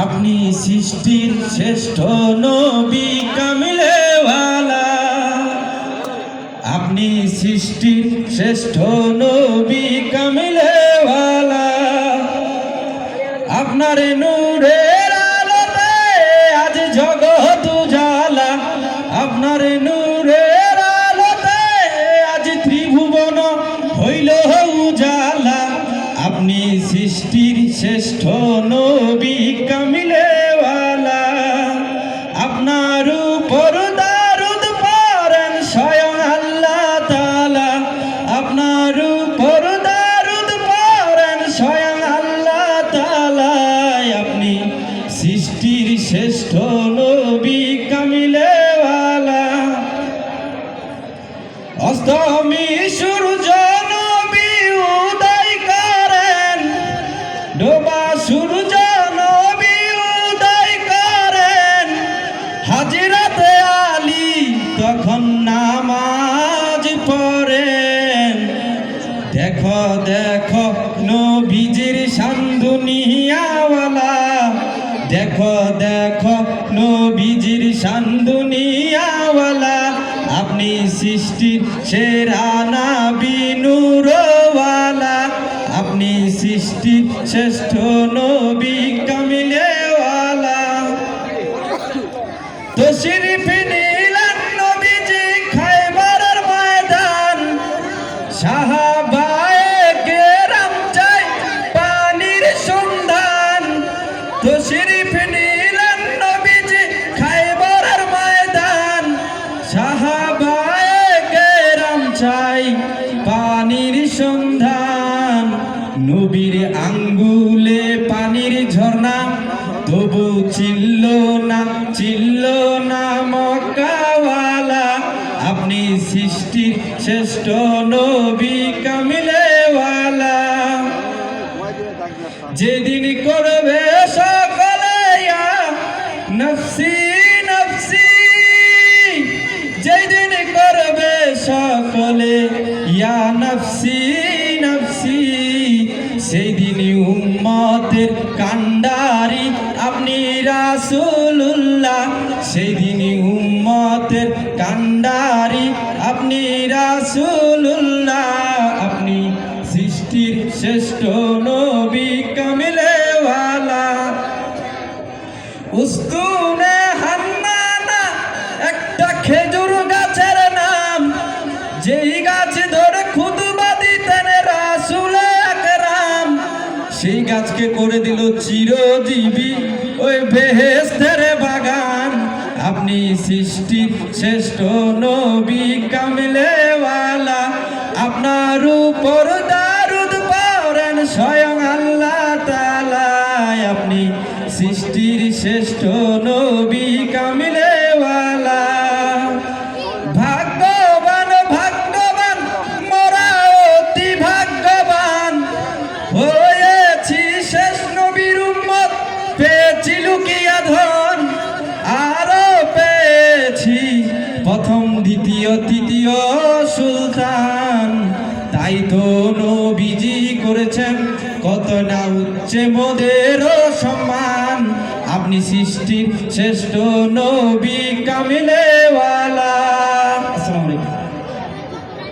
আপনি সৃষ্টির শ্রেষ্ঠ নবী কামিলে আপনি সৃষ্টির শ্রেষ্ঠ নবী কামিলে আপনার নূরের আলোতে আজ জগৎ শ্রেষ্ঠ নবী কামিলেওয়ালা, আপনার উপর দারুদ পড়েন স্বয়ং আল্লাহ তাআলা। আপনার উপর দারুদ পড়েন স্বয়ং আল্লাহ তাআলা। আপনি সৃষ্টির শ্রেষ্ঠ নবী কামিলেওয়ালা। অস্তমি সূর্য দেখো দেখো, নবীজির সান্দুনিয়াওয়ালা দেখো দেখো, নবীজির সান্দুনিয়াওয়ালা আপনি সৃষ্টির সেরা নাবি নূরওয়ালা। আপনি সৃষ্টির শ্রেষ্ঠ নবী কামিলেওয়ালা নবীর আঙ্গুলে পানির ঝর্ণা। তবু চিল্ল না চিল্ল না মক্কাওয়ালা। আপনি সৃষ্টির শ্রেষ্ঠ নবী কামিলেওয়ালা। যেদিন করবে সকলে নফসি নফসি। যেদিন করবে সকলে, ইয়া নফসি নফসি। সেই দিন উম্মতের কান্ডারি আপনি রাসুল্লাহ সেই দিন উম্মতের কান্ডারি আপনি রাসুল্লাহ আপনি সৃষ্টির শ্রেষ্ঠ নবী কামিলেওয়ালা সেই গাছকে করে দিল চিরজীবী। ওই বেহেস্তের বাগান, আপনি সৃষ্টির শ্রেষ্ঠ নবী, কামিলেওয়ালা। আপনার উপর দারুদ পড়েন স্বয়ং আল্লাহ তাআলা আপনি সৃষ্টির শ্রেষ্ঠ নবী তাই তো নবীজি করেছেন। কত না উচ্চে মোদেরও সম্মান। আপনি সৃষ্টির শ্রেষ্ঠ নবী কামিলেওয়ালা।